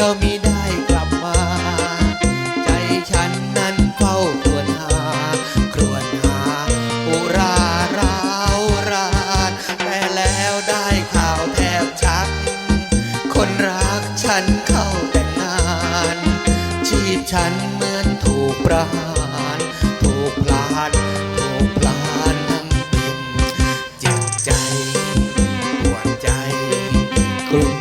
แล้วมีได้กลับมา ใจฉันนั้นเฝ้าควญหา ครวญหาอุราราวรานแต่แล้วได้ข่าวแทบชัก คนรักฉันเข้าแต่งงาน ชีพฉันเหมือนถูกประหาร ถูกพลานถูกพลานทั้งเป็นเจ็บใจปวดใจกลุ่ม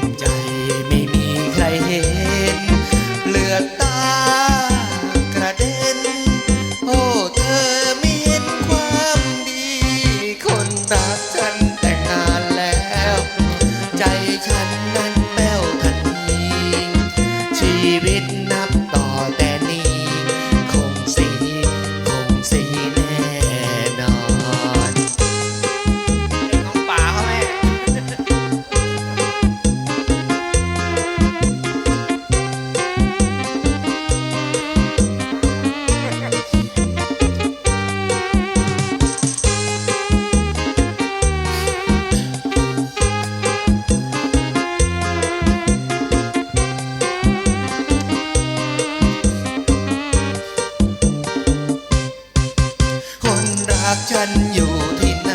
ฉันอยู่ที่ไหน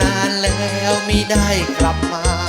นานแล้วไม่ได้กลับมา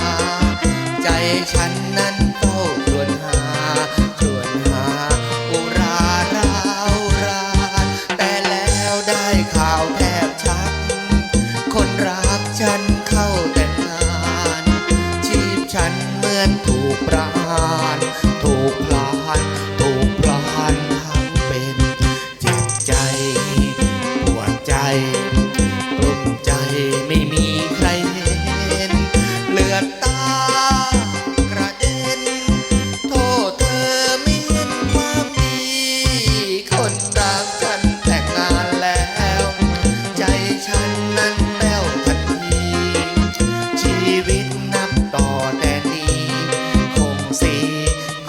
สี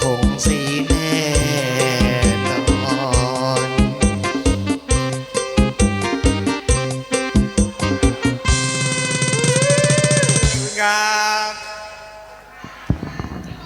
คงสีแน่นอน